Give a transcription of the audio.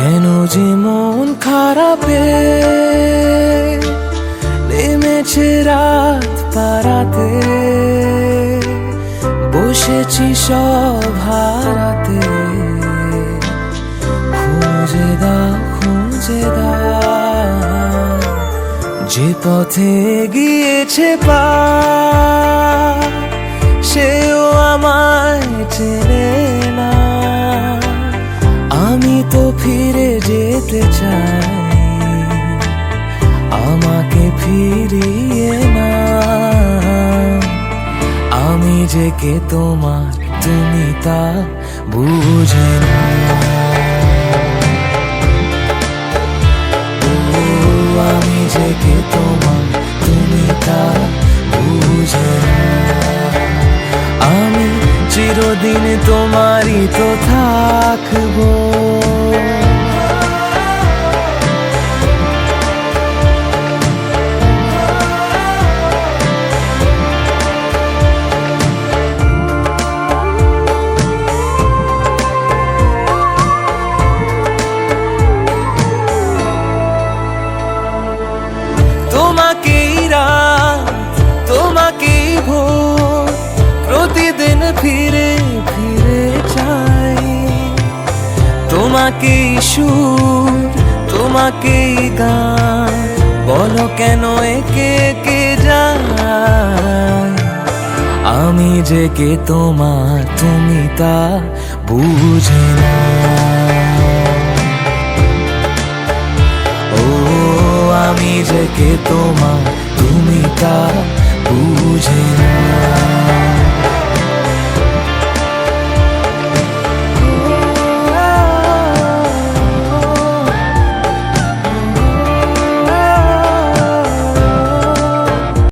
কেন যে মন খারাপে? নেমেছে রাত পারাতে বসেছি সব হারাতে। খুঁজে দাও খুঁজে দাও। যে পথে গিয়েছে পা আমি তো ফিরে যেতে চাই। আমাকে ফিরিয়ে না আমি যে কে তোমার তুমি তা বুঝে না। আমি যে কে তোমার তুমি তা বুঝে আমি চিরদিন তোমারই তো থাকব। তোমাকেই রাত তোমাকেই ভোর, প্রতিদিন ফিরে ফিরে চাই। তোমাকেই সুর, তোমাকেই গান, বলো কেন একে একে যায়? আমি যে কে তোমার তুমি তা বুঝে না। তোমার তুমি তা বুঝে